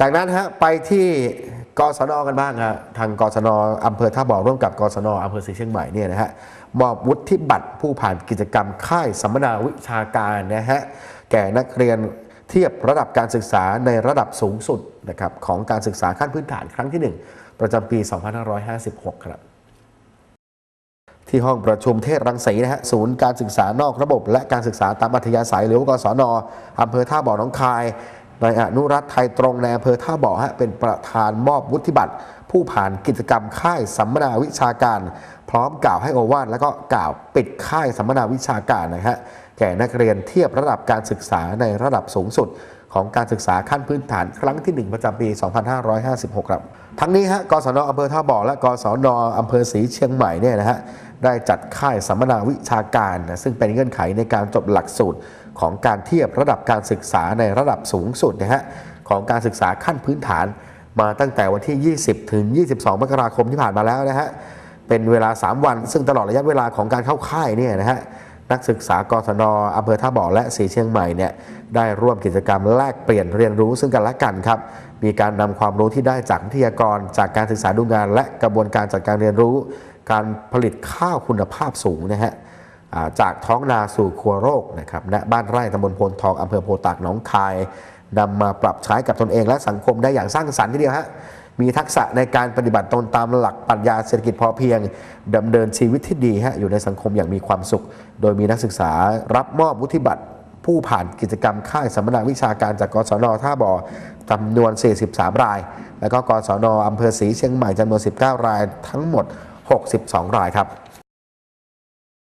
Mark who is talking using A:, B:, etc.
A: จากนั้นฮะไปที่กศนกันบ้างฮะทางกศนอำเภอท่าบ่อร่วมกับกศนอำเภอศรีเชียงใหม่เนี่ยนะฮะมอบวุฒิบัตรผู้ผ่านกิจกรรมค่ายสัมมนาวิชาการนะฮะแก่นักเรียนเทียบระดับการศึกษาในระดับสูงสุดนะครับของการศึกษาขั้นพื้นฐานครั้งที่ 1 ประจำปี 2556 ครับ ที่ห้องประชุมเทศรังสีนะฮะศูนย์การศึกษานอกระบบ และการศึกษาตามอัธยาศัยหรือวกศนอำเภอท่าบ่อหน้องคาย นายอนุรัตไทยตรงในอำเภอท่าบ่อฮะเป็นประธานมอบวุฒิบัตร ผู้ผ่านกิจกรรมค่ายสัมมนาวิชาการ พร้อมกล่าวให้โอวาทแล้วก็กล่าวปิดค่ายสัมมนาวิชาการนะฮะแก่นักเรียนเทียบระดับการศึกษาในระดับสูงสุด ของการศึกษาขั้นพื้นฐานครั้งที่ 1 ประจำปี 2556 ครับ ทั้งนี้ฮะ กศนอำเภอท่าบ่อและกศนอำเภอศรีเชียงใหม่เนี่ยนะฮะ ได้จัดค่ายสัมมนาวิชาการนะซึ่งเป็นเงื่อนไขในการจบหลักสูตรของการเทียบระดับการศึกษาในระดับสูงสุดนะฮะของการศึกษาขั้นพื้นฐานมาตั้งแต่วันที่ 20 ถึง 22 มกราคมที่ผ่านมาแล้วนะฮะ เป็นเวลา 3 วัน ซึ่งตลอดระยะเวลาของการเข้าค่ายเนี่ยนะฮะ นักศึกษากศนอำเภอท่าบ่อและสีเชียงใหม่เนี่ยได้ร่วมกิจกรรมแลกเปลี่ยนเรียนรู้ซึ่งกันและกันครับ มีการนำความรู้ที่ได้จากวิทยากร จากการศึกษาดูงาน และกระบวนการจัดการเรียนรู้ การผลิตข้าวคุณภาพสูงนะฮะจากท้องนาสู่ครัวโรคนะครับณบ้านไร่ตำบลโพนทองอำเภอโพตากหนองคายนำมาปรับใช้กับตนเองและสังคมได้อย่างสร้างสรรค์ทีเดียวฮะ มีทักษะในการปฏิบัติตนตามหลักปรัชญาเศรษฐกิจพอเพียงดำเนินชีวิตที่ดีฮะอยู่ในสังคมอย่างมีความสุข โดยมีนักศึกษารับมอบวุฒิบัตรผู้ผ่านกิจกรรมค่ายสัมมนาวิชาการจากกศนท่าบ่อจำนวน 43 ราย แล้วก็กศนอำเภอศรีเชียงใหม่จำนวน 19 รายทั้งหมด 62 รายครับ